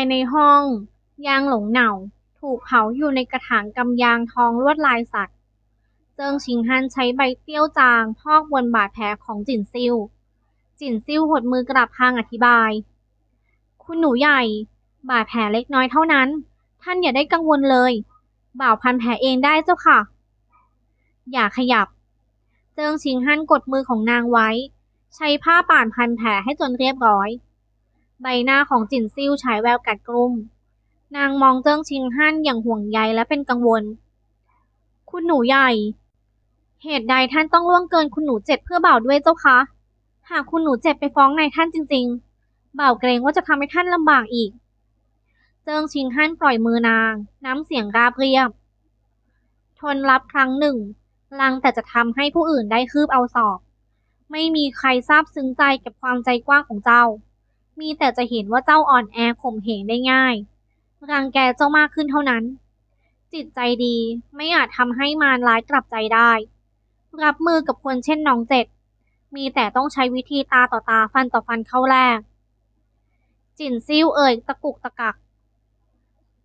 ายในห้อง ยางหลงเหน่า ถูกเผาอยู่ในกระถางกำยางทองลวดลายสัตว์ เจิงชิงฮันใช้ใบเตี้ยวจางพอกบนบาดแผลของจินซิ่วจินซิ่วหดมือกลับพางอธิบาย คุณหนูใหญ่ บาดแผลเล็กน้อยเท่านั้น ท่านอย่าได้กังวลเลย บ่าวพันแผลเองได้เจ้าค่ะ อย่าขยับ เจิงชิงฮันกดมือของนางไว้ ใช้ผ้าป่านพันแผลให้จนเรียบร้อย ใบหน้าของจินซิ่วฉายแววกัดกรุ่ม นางมองเจิ้งชิงฮั่นอย่างห่วงใยและเป็นกังวล คุณหนูใหญ่ เหตุใดท่านต้องล่วงเกินคุณหนูเจ็ดเพื่อบ่าวด้วยเจ้าคะ หากคุณหนูเจ็บไปฟ้องนายท่านจริง ๆ บ่าวเกรงว่าจะทำให้ท่านลำบากอีก เจิงชิงฮั่นปล่อยมือนาง น้ำเสียงราบเรียบ ทนรับครั้งหนึ่ง ลังแต่จะทำให้ผู้อื่นได้คืบเอาสอบ ไม่มีใครซาบซึ้งใจกับความใจกว้างของเจ้า มีแต่จะเห็นว่าเจ้าอ่อนแอข่มเหงได้ง่าย รังแกเจ้ามากขึ้นเท่านั้น จิตใจดีไม่อาจทำให้มารร้ายกลับใจได้ รับมือกับคนเช่นน้องเจ็ด มีแต่ต้องใช้วิธีตาต่อตาฟันต่อฟันเข้าแรก จินซิ่วเอ่ยตะกุกตะกัก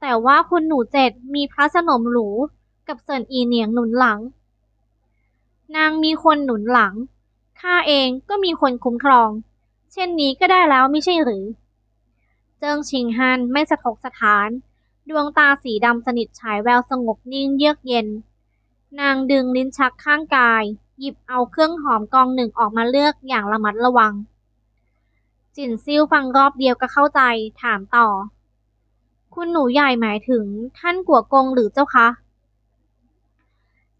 แต่ว่าคุณหนูเจ็ดมีพระสนมหรูกับเซินอีเหนียงหนุนหลัง นางมีคนหนุนหลังข้าเองก็มีคนคุ้มครอง เช่นนี้ก็ได้แล้วไม่ใช่หรือ เจิงชิงฮันไม่สะทกสถาน ดวงตาสีดำสนิทฉายแววสงบนิ่งเยือกเย็น นางดึงลิ้นชักข้างกาย หยิบเอาเครื่องหอมกองหนึ่งออกมาเลือกอย่างระมัดระวัง จินซิ่วฟังรอบเดียวก็เข้าใจถามต่อ คุณหนูใหญ่หมายถึงท่านกัวกงหรือเจ้าคะ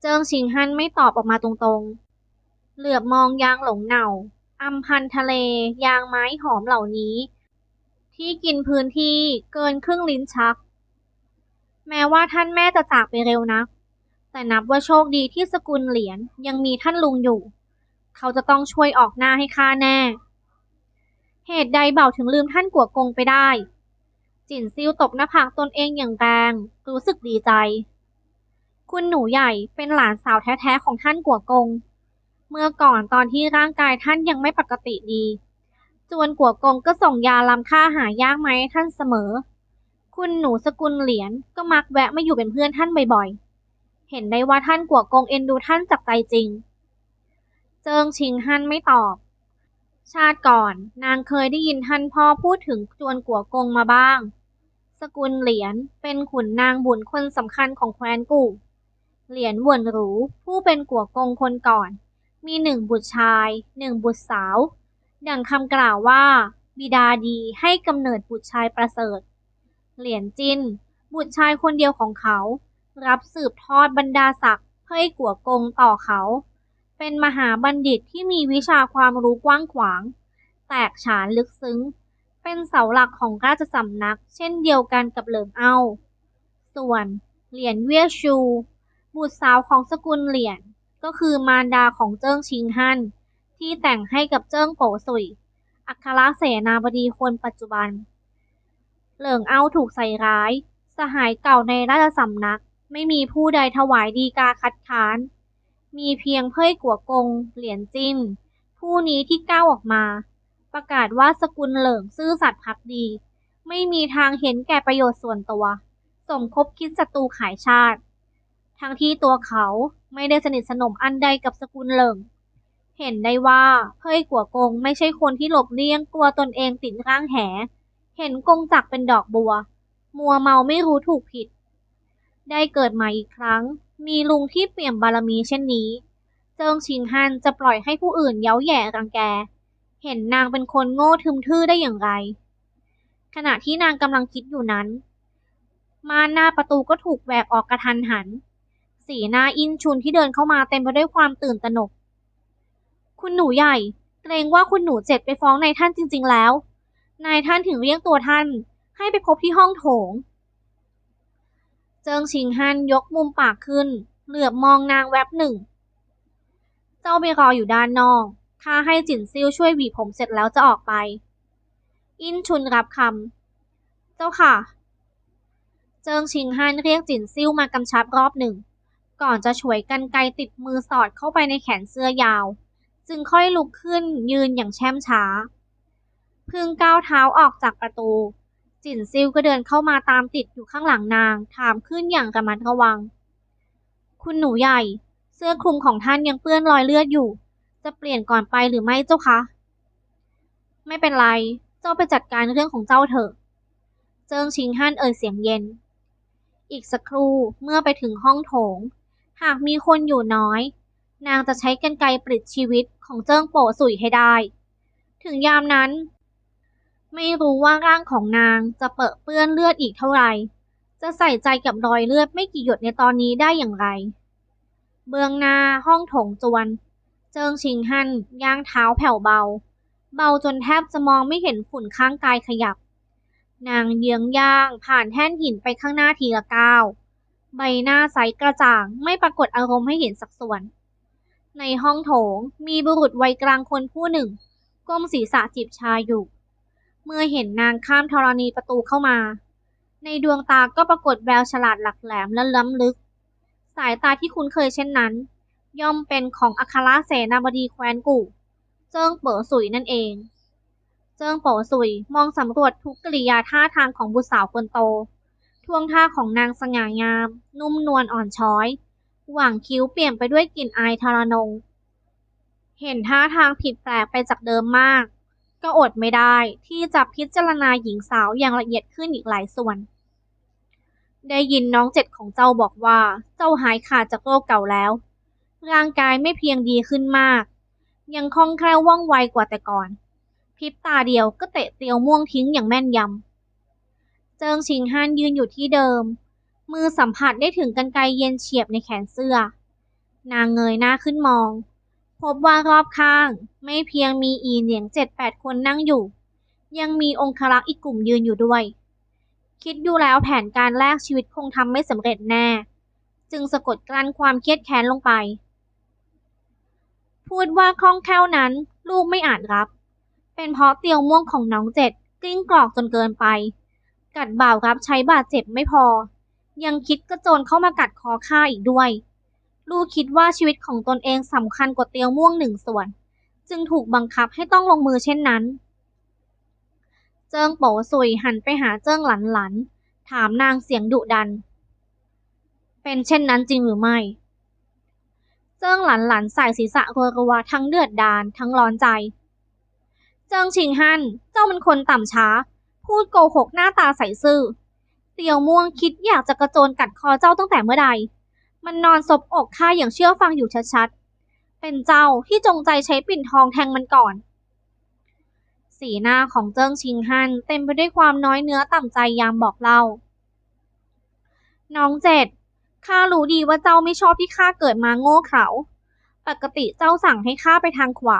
เจิงชิงฮันไม่ตอบออกมาตรงๆ เหลือบมองยางหลงเหน่า อำพันทะเล ยางไม้หอมเหล่านี้ ที่กินพื้นที่เกินครึ่งลิ้นชัก แม้ว่าท่านแม่จะจากไปเร็วนะแต่นับว่าโชคดีที่สกุลเหรียญยังมีท่านลุงอยู่ เขาจะต้องช่วยออกหน้าให้ข้าแน่ เหตุใดเบ่าถึงลืมท่านกัวกงไปได้ จินซิวตบหน้าผากตนเองอย่างแรงรู้สึกดีใจ คุณหนูใหญ่เป็นหลานสาวแท้ๆของท่านกัวกง เมื่อก่อนตอนที่ร่างกายท่านยังไม่ปกติดี จวนกัวกงก็ส่งยาลำค่าหายากไหมาให้ท่านเสมอ คุณหนูสกุลเหรียญก็มักแวะมาอยู่เป็นเพื่อนท่านบ่อยๆ เห็นได้ว่าท่านกัวกงเอ็นดูท่านจากใจจริง เจิงชิงฮั่นไม่ตอบ ชาติก่อนนางเคยได้ยินท่านพ่อพูดถึงจวนกัวกงมาบ้าง สกุลเหรียญเป็นขุนนางบุญคนสำคัญของแคว้นกู่เหรียญวนหรูผู้เป็นกัวกงคนก่อน มีหนึ่งบุตรชายหนึ่งบุตรสาว ดังคำกล่าวว่า บิดาดีให้กำเนิดบุตรชายประเสริฐ เหรียญจิน บุตรชายคนเดียวของเขา รับสืบทอดบรรดาศักดิ์เพื่อให้กัวกงต่อเขา เป็นมหาบัณฑิตที่มีวิชาความรู้กว้างขวาง แตกฉานลึกซึ้ง เป็นเสาหลักของราชสำนัก เช่นเดียวกันกับเหลิงเอ้าส่วน เหรียญเวียชู บุตรสาวของสกุลเหรียญ ก็คือมารดาของเจิ้งชิงฮั่นที่แต่งให้กับเจิ้งโปสุย อัครเสนาบดีคนปัจจุบัน เหลิงเอ้าถูกใส่ร้าย สหายเก่าในราชสำนัก ไม่มีผู้ใดถวายดีกาคัดค้าน มีเพียงเพ่ยกัวกง เหรียญจิ้น ผู้นี้ที่ก้าวออกมา ประกาศว่าสกุลเหลิงซื่อสัตย์พักดี ไม่มีทางเห็นแก่ประโยชน์ส่วนตัว สมคบคิดศัตรูขายชาติ ทั้งที่ตัวเขา ไม่ได้สนิทสนมอันใดกับสกุลเหลิง เห็นได้ว่าเพ่ยกัวกงไม่ใช่คนที่หลบเลี่ยงกลัวตนเองติดร่างแห เห็นกงจักเป็นดอกบัว มัวเมาไม่รู้ถูกผิด ได้เกิดมาอีกครั้ง มีลุงที่เปี่ยมบารมีเช่นนี้ เจิงชิงฮันจะปล่อยให้ผู้อื่นเย้าแย่รังแก เห็นนางเป็นคนโง่ทึมทื่อได้อย่างไร ขณะที่นางกำลังคิดอยู่นั้นม่านหน้าประตูก็ถูกแหวกออกกระทันหัน สีหน้าอินชุนที่เดินเข้ามาเต็มไปด้วยความตื่นตระหนก คุณหนูใหญ่ เกรงว่าคุณหนูเจ็ดไปฟ้องนายท่านจริง ๆ แล้ว นายท่านถึงเรียกตัวท่าน ให้ไปพบที่ห้องโถง เจิงชิงฮันยกมุมปากขึ้น เหลือบมองนางแวบหนึ่ง เจ้าไปรออยู่ด้านนอก ข้าให้จินซิ่วช่วยหวีผมเสร็จแล้วจะออกไป อินชุนรับคำ เจ้าค่ะ เจิงชิงฮันเรียกจินซิ่วมากำชับรอบหนึ่ง ก่อนจะฉวยกันไกติดมือสอดเข้าไปในแขนเสื้อยาว จึงค่อยลุกขึ้นยืนอย่างแช่มช้า พึงก้าวเท้าออกจากประตู จินซิวก็เดินเข้ามาตามติดอยู่ข้างหลังนาง ถามขึ้นอย่างกระมัดระวัง คุณหนูใหญ่ เสื้อคลุมของท่านยังเปื้อนรอยเลือดอยู่ จะเปลี่ยนก่อนไปหรือไม่เจ้าคะ ไม่เป็นไร เจ้าไปจัดการเรื่องของเจ้าเถอะ เจิงชิงฮั่นเอ่ยเสียงเย็นอีกสักครู่เมื่อไปถึงห้องโถง หากมีคนอยู่น้อย นางจะใช้กรรไกปลิดชีวิตของเจิ้งโป๋สุยให้ได้ ถึงยามนั้น ไม่รู้ว่าร่างของนางจะเปอะเปื้อนเลือดอีกเท่าไหร่ จะใส่ใจกับรอยเลือดไม่กี่หยดในตอนนี้ได้อย่างไร เบื้องหน้าห้องโถงจวน เจิงชิงฮั่นย่างเท้าแผ่วเบา เบาจนแทบจะมองไม่เห็นฝุ่นข้างกายขยับ นางเยื้องย่างผ่านแท่นหินไปข้างหน้าทีละก้าว ใบหน้าใสกระจ่าง ไม่ปรากฏอารมณ์ให้เห็นสักส่วน ในห้องโถงมีบุรุษวัยกลางคนผู้หนึ่ง ก้มศีรษะจิบชาอยู่ เมื่อเห็นนางข้ามธรณีประตูเข้ามา ในดวงตาก็ปรากฏแววฉลาดหลักแหลมและล้ำลึก สายตาที่คุ้นเคยเช่นนั้น ย่อมเป็นของอัครเสนาบดีแคว้นกู่ เจิ้งเป๋อสุยนั่นเอง เจิ้งโป๋อสุยมองสำรวจทุกกริยาท่าทางของบุตรสาวคนโต ท่วงท่าของนางสง่างาม นุ่มนวลอ่อนช้อย หว่างคิ้วเปลี่ยนไปด้วยกลิ่นอายทารนง เห็นท่าทางผิดแปลกไปจากเดิมมาก ก็อดไม่ได้ที่จะพิจารณาหญิงสาวอย่างละเอียดขึ้นอีกหลายส่วน ได้ยินน้องเจ็ดของเจ้าบอกว่า เจ้าหายขาดจากโรคเก่าแล้ว ร่างกายไม่เพียงดีขึ้นมาก ยังคล่องแคล่วว่องไวกว่าแต่ก่อนพริบตาเดียวก็เตะเตียวม่วงทิ้งอย่างแม่นยำ เจิงชิงฮันยืนอยู่ที่เดิม มือสัมผัสได้ถึงกันไกรเย็นเฉียบในแขนเสื้อ นางเงยหน้าขึ้นมอง พบว่ารอบข้างไม่เพียงมีอีเหนียงเจ็ดแปดคนนั่งอยู่ ยังมีองครักษ์อีกกลุ่มยืนอยู่ด้วย คิดดูแล้วแผนการแลกชีวิตคงทำไม่สำเร็จแน่ จึงสะกดกลั้นความเครียดแค้นลงไป พูดว่าคล่องแคล่วนั้นลูกไม่อาจรับ เป็นเพราะเตียวม่วงของน้องเจ็ดกลิ้งกรอกจนเกินไป กัดบ่าวรับใช้บาดเจ็บไม่พอ ยังคิดกระโจนเข้ามากัดคอข้าอีกด้วย ลูคิดว่าชีวิตของตนเองสำคัญกว่าเตียวม่วงหนึ่งส่วน จึงถูกบังคับให้ต้องลงมือเช่นนั้น เจิ้งโป๋สุยหันไปหาเจิ้งหลันหลัน ถามนางเสียงดุดัน เป็นเช่นนั้นจริงหรือไม่ เจิ้งหลันหลันใสายศีรษะรัวๆทั้งเดือดดาลทั้งร้อนใจ เจิ้งชิงฮั่นเจ้าเป็นคนต่ำช้า พูดโกหกหน้าตาใสซื่อเตียวม่วงคิดอยากจะกระโจนกัดคอเจ้าตั้งแต่เมื่อใด มันนอนซบอกข้าอย่างเชื่อฟังอยู่ชัดๆ เป็นเจ้าที่จงใจใช้ปิ่นทองแทงมันก่อน สีหน้าของเจิ้งชิงฮั่นเต็มไปด้วยความน้อยเนื้อต่ำใจยามบอกเล่า น้องเจ็ดข้ารู้ดีว่าเจ้าไม่ชอบที่ข้าเกิดมาโง่เขลาปกติเจ้าสั่งให้ข้าไปทางขวา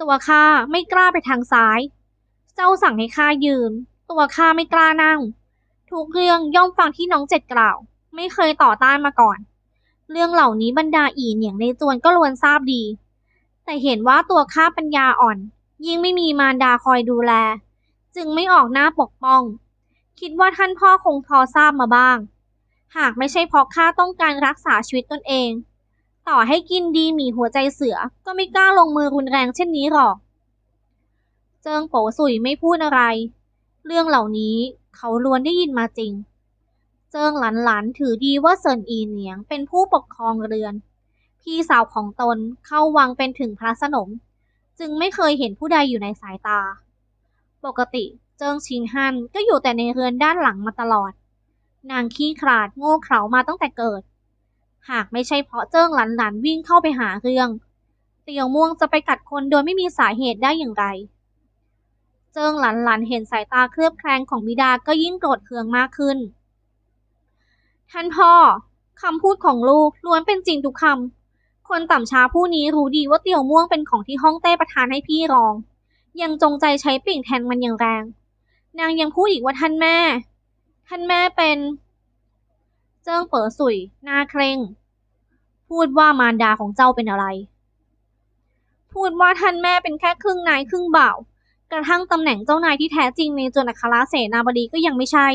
ตัวข้าไม่กล้าไปทางซ้าย เจ้าสั่งให้ข้ายืน ตัวข้าไม่กล้านั่ง ทุกเรื่องย่อมฟังที่น้องเจ็ดกล่าว ไม่เคยต่อต้านมาก่อน เรื่องเหล่านี้บรรดาอีเหนียงในจวนก็ล้วนทราบดี แต่เห็นว่าตัวข้าปัญญาอ่อน ยิ่งไม่มีมารดาคอยดูแล จึงไม่ออกหน้าปกป้อง คิดว่าท่านพ่อคงพอทราบมาบ้าง หากไม่ใช่เพราะข้าต้องการรักษาชีวิตตนเอง ต่อให้กินดีหมีหัวใจเสือก็ไม่กล้าลงมือรุนแรงเช่นนี้หรอก จิงโปสุยไม่พูดอะไร เรื่องเหล่านี้เขาล้วนได้ยินมาจริง เจิงหลันหลันถือดีว่าเซินอีเหนียงเป็นผู้ปกครองเรือน พี่สาวของตนเข้าวังเป็นถึงพระสนม จึงไม่เคยเห็นผู้ใดอยู่ในสายตา ปกติเจิงชิงฮันก็อยู่แต่ในเรือนด้านหลังมาตลอด นางขี้ขลาดโง่เขลามาตั้งแต่เกิด หากไม่ใช่เพราะเจิ้งหลันหลันวิ่งเข้าไปหาเรื่อง เตียวม่วงจะไปกัดคนโดยไม่มีสาเหตุได้อย่างไร เจิ้งหลันหลันเห็นสายตาเคลือบแคลงของบิดาก็ยิ่งโกรธเคืองมากขึ้น ท่านพ่อคำพูดของลูกล้วนเป็นจริงทุกคำ คนต่ำช้าผู้นี้รู้ดีว่าเตียวม่วงเป็นของที่ห้องเต้ประทานให้พี่รอง ยังจงใจใช้ปิ่งแทงมันอย่างแรง นางยังพูดอีกว่าท่านแม่ ท่านแม่เป็น เจิ้งเป๋อสุยหน้าเคร่ง พูดว่ามารดาของเจ้าเป็นอะไร พูดว่าท่านแม่เป็นแค่ครึ่งนายครึ่งบ่าว กระทั่งตำแหน่งเจ้านายที่แท้จริงในจวนอัครเสนาบดีก็ยังไม่ใช่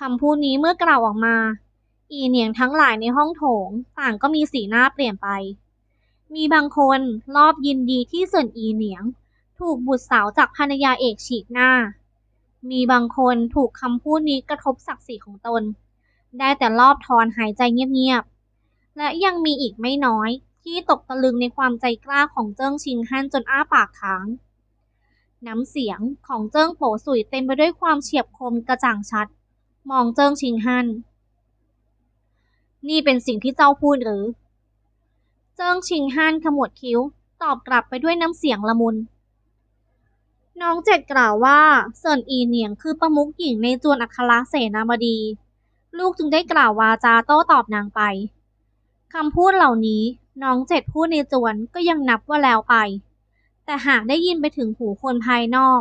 คำพูดนี้เมื่อกล่าวออกมา อีเหนียงทั้งหลายในห้องโถง ต่างก็มีสีหน้าเปลี่ยนไป มีบางคนรอบยินดีที่เซินอีเหนียง ถูกบุตรสาวจากภรรยาเอกฉีกหน้า มีบางคนถูกคำพูดนี้กระทบศักดิ์ศรีของตน ได้แต่รอบทอนหายใจเงียบๆ และยังมีอีกไม่น้อยที่ตกตะลึงในความใจกล้าของเจิ้งชิงฮั่นจนอ้าปากค้าง น้ำเสียงของเจิ้งโปสุยเต็มไปด้วยความเฉียบคมกระจ่างชัด มองเจิ้งชิงฮั่นนี่เป็นสิ่งที่เจ้าพูดหรือ เจิ้งชิงฮั่นขมวดคิ้ว ตอบกลับไปด้วยน้ำเสียงละมุน น้องเจ็ดกล่าวว่าเซินอีเหนียงคือประมุขหญิงในจวนอัครเสนาบดี ลูกจึงได้กล่าววาจาโต้ตอบนางไปคำพูดเหล่านี้น้องเจ็ดพูดในจวนก็ยังนับว่าแล้วไป แต่หากได้ยินไปถึงหูคนภายนอก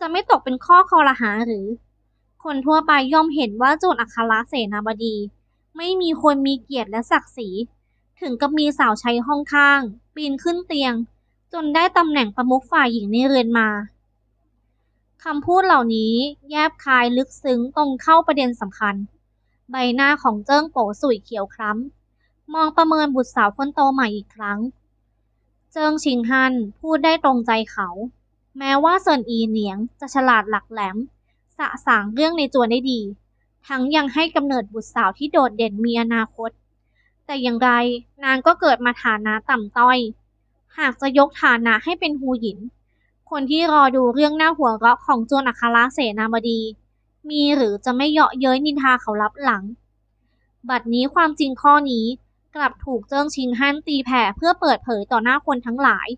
จะไม่ตกเป็นข้อคอรหาหรือ คนทั่วไปย่อมเห็นว่าโจวนอัครเสนาบดี ไม่มีคนมีเกียรติและศักดิ์ศรี ถึงกับมีสาวใช้ห้องข้าง ปีนขึ้นเตียง จนได้ตำแหน่งประมุขฝ่ายหญิงในเรือนมาคำพูดเหล่านี้แยบคายลึกซึ้งตรงเข้าประเด็นสำคัญ ใบหน้าของเจิ้งโป๋สุยเขียวคล้ำ มองประเมินบุตรสาวคนโตใหม่อีกครั้ง เจิงชิงฮันพูดได้ตรงใจเขา แม้ว่าเซินอีเหนียงจะฉลาดหลักแหลม สะสางเรื่องในจวนได้ดี ทั้งยังให้กำเนิดบุตรสาวที่โดดเด่นมีอนาคต แต่อย่างไรนางก็เกิดมาฐานะต่ำต้อย หากจะยกฐานะให้เป็นฮูหยิน คนที่รอดูเรื่องหน้าหัวเราะของจวนอัครเสนาบดี มีหรือจะไม่เยาะเย้ยนินทาเขารับหลัง บัดนี้ความจริงข้อนี้ กลับถูกเจิ้งชิงฮั่นตีแผ่เพื่อเปิดเผยต่อหน้าคนทั้งหลาย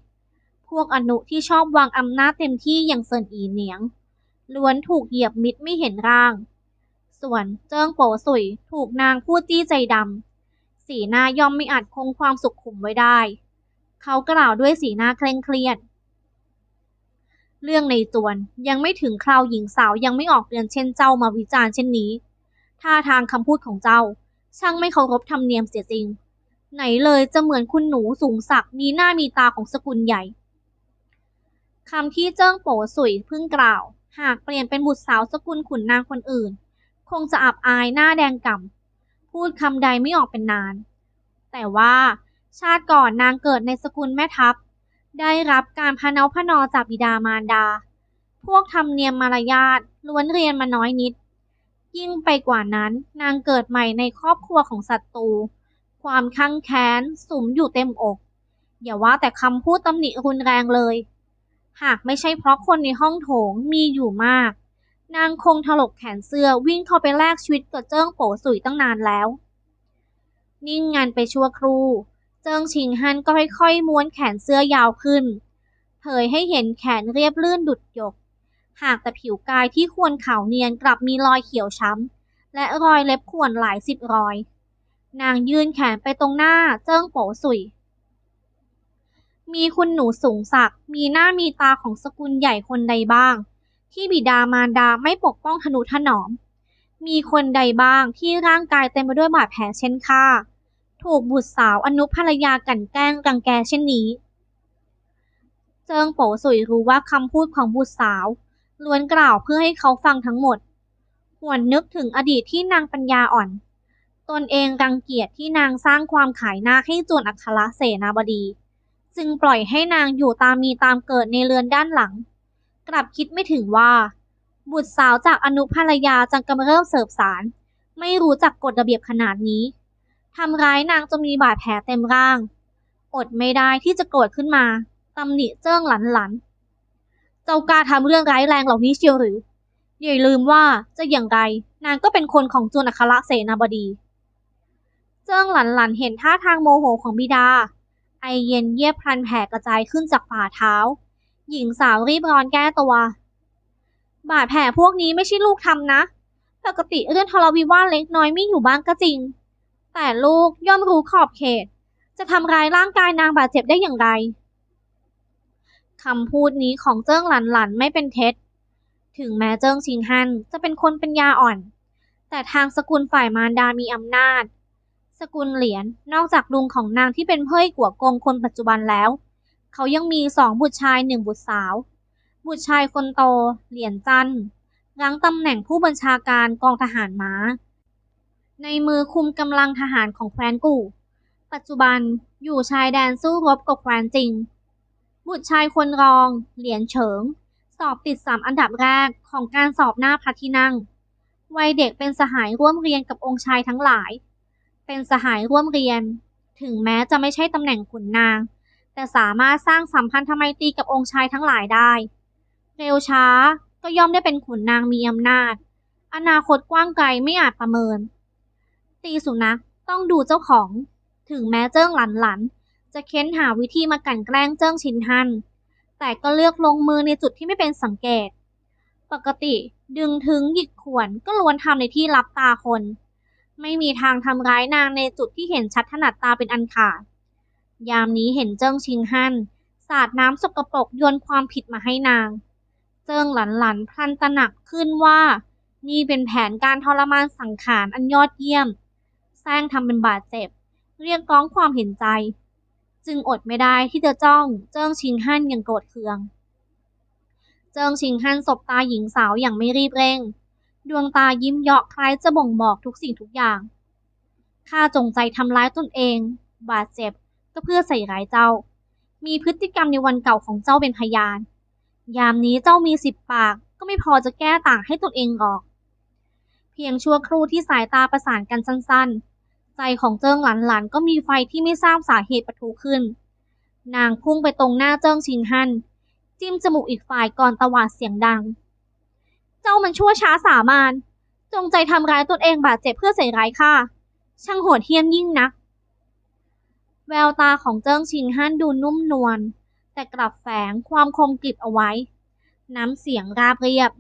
พวกอนุที่ชอบวางอำนาจเต็มที่อย่างเซินอีเหนียง ล้วนถูกเหยียบมิดไม่เห็นร่าง ส่วนเจิ้งโปสุยถูกนางพูดจี้ใจดำ สีหน้าย่อมไม่อาจคงความสุขขุมไว้ได้ เขากล่าวด้วยสีหน้าเคร่งเครียด เรื่องในจวนยังไม่ถึงคราวหญิงสาวยังไม่ออกเรือนเช่นเจ้ามาวิจารณ์เช่นนี้ ท่าทางคำพูดของเจ้า ช่างไม่เคารพธรรมเนียมเสียจริง ไหนเลยจะเหมือนคุณหนูสูงศักดิ์มีหน้ามีตาของสกุลใหญ่คำที่เจิ้งโป๋สุยเพิ่งกล่าว หากเปลี่ยนเป็นบุตรสาวสกุลขุนนางคนอื่น คงจะอับอายหน้าแดงก่ำพูดคำใดไม่ออกเป็นนาน แต่ว่าชาติก่อนนางเกิดในสกุลแม่ทัพ ได้รับการพะเนาพนอจากบิดามารดา พวกธรรมเนียมมารยาทล้วนเรียนมาน้อยนิด ยิ่งไปกว่านั้นนางเกิดใหม่ในครอบครัวของศัตรู ความข้างแค้นสุมอยู่เต็มอก อย่าว่าแต่คำพูดตำหนิรุนแรงเลย หากไม่ใช่เพราะคนในห้องโถงมีอยู่มาก นางคงถลกแขนเสื้อวิ่งเข้าไปแลกชีวิตกับเจิ้งโป๋สุยตั้งนานแล้ว นิ่งงานไปชั่วครู่ เจิ้งชิงฮันก็ค่อยๆม้วนแขนเสื้อยาวขึ้น เผยให้เห็นแขนเรียบลื่นดุดหยก หากแต่ผิวกายที่ควรขาวเนียนกลับมีรอยเขียวช้ำ และรอยเล็บข่วนหลายสิบรอย นางยื่นแขนไปตรงหน้าเจิ้งโป๋สุย มีคุณหนูสูงศักดิ์มีหน้ามีตาของสกุลใหญ่คนใดบ้าง ที่บิดามารดาไม่ปกป้องทนุถนอม มีคนใดบ้างที่ร่างกายเต็มไปด้วยบาดแผลเช่นข้าถูกบุตรสาวอนุภรรยากันแกล้งรังแกเช่นนี้ เจิงโป๋สุยรู้ว่าคำพูดของบุตรสาว ล้วนกล่าวเพื่อให้เขาฟังทั้งหมด หวนนึกถึงอดีตที่นางปัญญาอ่อน ตนเองรังเกียจที่นางสร้างความขายหน้าให้จวนอัครเสนาบดี จึงปล่อยให้นางอยู่ตามมีตามเกิดในเรือนด้านหลัง กลับคิดไม่ถึงว่า บุตรสาวจากอนุภรรยาจังกำเริบเสิบสารไม่รู้จักกฎระเบียบขนาดนี้ทำร้ายนางจนมีบาดแผลเต็มร่าง อดไม่ได้ที่จะโกรธขึ้นมาตำหนิเจิ้งหลันหลัน จ้ากล้าทำเรื่องร้ายแรงเหล่านี้เชียวหรืออย่าลืมว่าจะอย่างไรนางก็เป็นคนของจวนอัครเสนาบดี เจิ้งหลันหลันเห็นท่าทางโมโหของบิดา ไอเย็นเยียบพลันแผ่กระจายขึ้นจากฝ่าเท้า หญิงสาวรีบร้อนแก้ตัว บาดแผลพวกนี้ไม่ใช่ลูกทำนะ ปกติเรื่องทรวิวาเล็กน้อยไม่อยู่บ้างก็จริง แต่ลูกย่อมรู้ขอบเขต จะทำร้ายร่างกายนางบาดเจ็บได้อย่างไร คำพูดนี้ของเจิ้งหลันหลันไม่เป็นเท็จ ถึงแม้เจิ้งชิงฮันจะเป็นคนเป็นยาอ่อน แต่ทางสกุลฝ่ายมารดามีอำนาจ สกุลเหรียญนอกจากลุงของนางที่เป็นเพ่ยกัวกงคนปัจจุบันแล้ว เขายังมีสองบุตรชายหนึ่งบุตรสาว บุตรชายคนโต เหรียญจันทร์รั้งตำแหน่งผู้บัญชาการกองทหารม้า ในมือคุมกำลังทหารของแคว้นกู่ ปัจจุบันอยู่ชายแดนสู้รบกับแคว้นจริง บุตรชายคนรอง เหรียญเฉิง สอบติดสามอันดับแรกของการสอบหน้าพระที่นั่ง วัยเด็กเป็นสหายร่วมเรียนกับองค์ชายทั้งหลาย เป็นสหายร่วมเรียน ถึงแม้จะไม่ใช่ตำแหน่งขุนนาง แต่สามารถสร้างสัมพันธไมตรีกับองค์ชายทั้งหลายได้ เร็วช้าก็ย่อมได้เป็นขุนนางมีอำนาจ อนาคตกว้างไกลไม่อาจประเมิน ตีสุนัขต้องดูเจ้าของ ถึงแม้เจิ้งหลันหลัน จะเค้นหาวิธีมากลั่นแกล้งเจิ้งชินฮัน แต่ก็เลือกลงมือในจุดที่ไม่เป็นสังเกต ปกติดึงถึงหยิกขวนก็ล้วนทำในที่รับตาคน ไม่มีทางทำร้ายนางในจุดที่เห็นชัดถนัดตาเป็นอันขาด ยามนี้เห็นเจิ้งชิงฮันสาดน้ำสกปรกโยนความผิดมาให้นาง เจิ้งหลันหลันพลันตระหนักขึ้นว่า นี่เป็นแผนการทรมานสังขารอันยอดเยี่ยมแซงทำเป็นบาดเจ็บ เรียกร้องความเห็นใจ จึงอดไม่ได้ที่จะจ้องเจิ้งชิงฮั่นอย่างโกรธเคือง เจิ้งชิงฮั่นสบตาหญิงสาวอย่างไม่รีบเร่ง ดวงตายิ้มเยาะคล้ายจะบ่งบอกทุกสิ่งทุกอย่าง ข้าจงใจทำร้ายตนเอง บาดเจ็บก็เพื่อใส่ร้ายเจ้า มีพฤติกรรมในวันเก่าของเจ้าเป็นพยาน ยามนี้เจ้ามีสิบปากก็ไม่พอจะแก้ต่างให้ตนเองหรอก เพียงชั่วครู่ที่สายตาประสานกันสั้นๆ ใจของเจิ้งหลันหลันก็มีไฟที่ไม่ทราบสาเหตุปะทุขึ้น นางพุ่งไปตรงหน้าเจิ้งชิงฮั่นจิ้มจมูกอีกฝ่ายก่อนตวาดเสียงดัง เจ้ามันชั่วช้าสามาน จงใจทำร้ายตนเองบาดเจ็บเพื่อใส่ร้ายข้าช่างโหดเหี้ยมยิ่งนัก แววตาของเจิ้งชิงฮั่นดูนุ่มนวลแต่กลับแฝงความคมกริบเอาไว้ น้ำเสียงราบเรียบ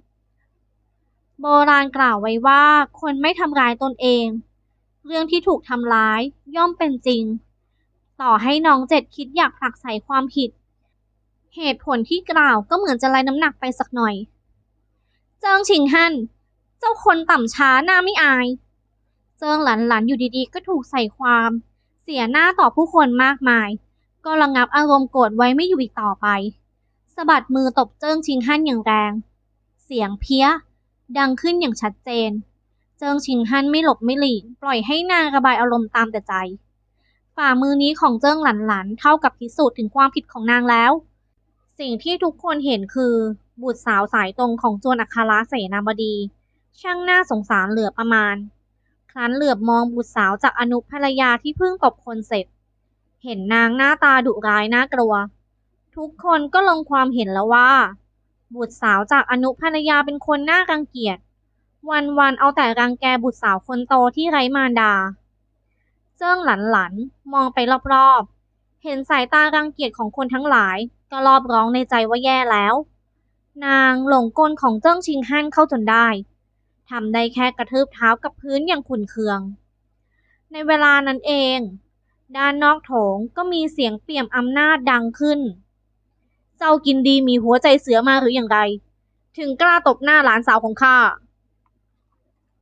โบราณกล่าวไว้ว่าคนไม่ทำร้ายตนเอง เรื่องที่ถูกทำร้ายย่อมเป็นจริง ต่อให้น้องเจ็ดคิดอยากผลักใส่ความผิด เหตุผลที่กล่าวก็เหมือนจะไล่น้ำหนักไปสักหน่อย เจิงชิงฮั่นเจ้าคนต่ำช้าหน้าไม่อาย เจิงหลันหลันอยู่ดีๆ ก็ถูกใส่ความ เสียหน้าต่อผู้คนมากมาย ก็ระงับอารมณ์โกรธไว้ไม่อยู่อีกต่อไปสะบัดมือตบเจิ้งชิงฮั่นอย่างแรง เสียงเพี้ย ดังขึ้นอย่างชัดเจน เจิงชิงฮั่นไม่หลบไม่หลีก ปล่อยให้นางระบายอารมณ์ตามแต่ใจ ฝ่ามือนี้ของเจิ้งหลันหลันเท่ากับพิสูจน์ถึงความผิดของนางแล้ว สิ่งที่ทุกคนเห็นคือ บุตรสาวสายตรงของจวนอัครเสนาบดี ช่างน่าสงสารเหลือประมาณ ครั้นเหลือบมองบุตรสาวจากอนุภรรยาที่เพิ่งตบคนเสร็จ เห็นนางหน้าตาดุร้ายน่ากลัว ทุกคนก็ลงความเห็นแล้วว่า บุตรสาวจากอนุภรรยาเป็นคนน่ารังเกียจ วันๆเอาแต่รังแกบุตรสาวคนโตที่ไร้มารดา เจิ้งหลันหลันมองไปรอบๆ เห็นสายตารังเกียจของคนทั้งหลาย ก็รอบร้องในใจว่าแย่แล้ว นางหลงกลของเจิ้งชิงฮั่นเข้าจนได้ทำได้แค่กระทืบเท้ากับพื้นอย่างขุ่นเคือง ในเวลานั้นเอง ด้านนอกโถงก็มีเสียงเปี่ยมอำนาจดังขึ้น เจ้ากินดีมีหัวใจเสือมาหรืออย่างไร ถึงกล้าตบหน้าหลานสาวของข้า